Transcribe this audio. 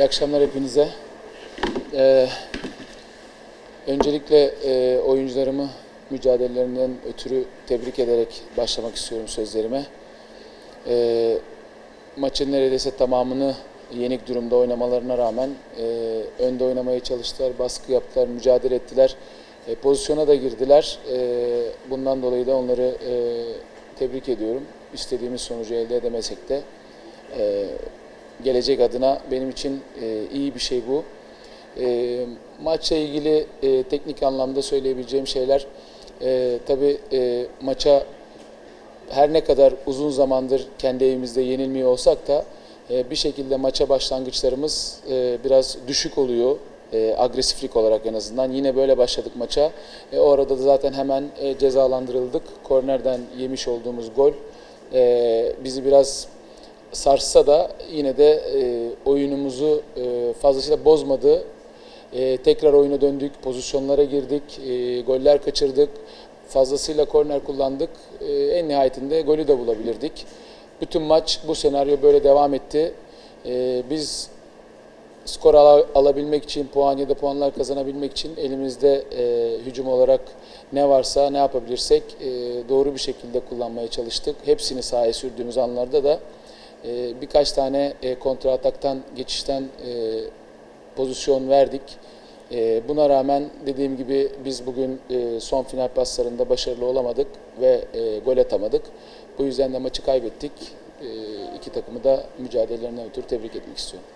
İyi akşamlar hepinize. Ee, öncelikle e, oyuncularımı mücadelelerinden ötürü tebrik ederek başlamak istiyorum sözlerime. Ee, maçın neredeyse tamamını yenik durumda oynamalarına rağmen e, önde oynamaya çalıştılar, baskı yaptılar, mücadele ettiler. E, pozisyona da girdiler. E, bundan dolayı da onları e, tebrik ediyorum. İstediğimiz sonucu elde edemesek de e, gelecek adına benim için e, iyi bir şey bu. E, maçla ilgili e, teknik anlamda söyleyebileceğim şeyler e, tabii e, maça her ne kadar uzun zamandır kendi evimizde yenilmiyor olsak da e, bir şekilde maça başlangıçlarımız e, biraz düşük oluyor. E, agresiflik olarak en azından. Yine böyle başladık maça. E, o arada da zaten hemen e, cezalandırıldık. Kornerden yemiş olduğumuz gol e, bizi biraz sarssa da yine de e, oyunumuzu e, fazlasıyla bozmadı. E, tekrar oyuna döndük, pozisyonlara girdik, e, goller kaçırdık, fazlasıyla korner kullandık. E, en nihayetinde golü de bulabilirdik. Bütün maç bu senaryo böyle devam etti. E, biz skor ala- alabilmek için, puan ya da puanlar kazanabilmek için elimizde e, hücum olarak ne varsa ne yapabilirsek e, doğru bir şekilde kullanmaya çalıştık. Hepsini sahaya sürdüğümüz anlarda da e, birkaç tane e, kontra ataktan, geçişten e, pozisyon verdik. E, buna rağmen dediğim gibi biz bugün e, son final paslarında başarılı olamadık ve e, gol atamadık. Bu yüzden de maçı kaybettik. E, iki takımı da mücadelelerinden ötürü tebrik etmek istiyorum.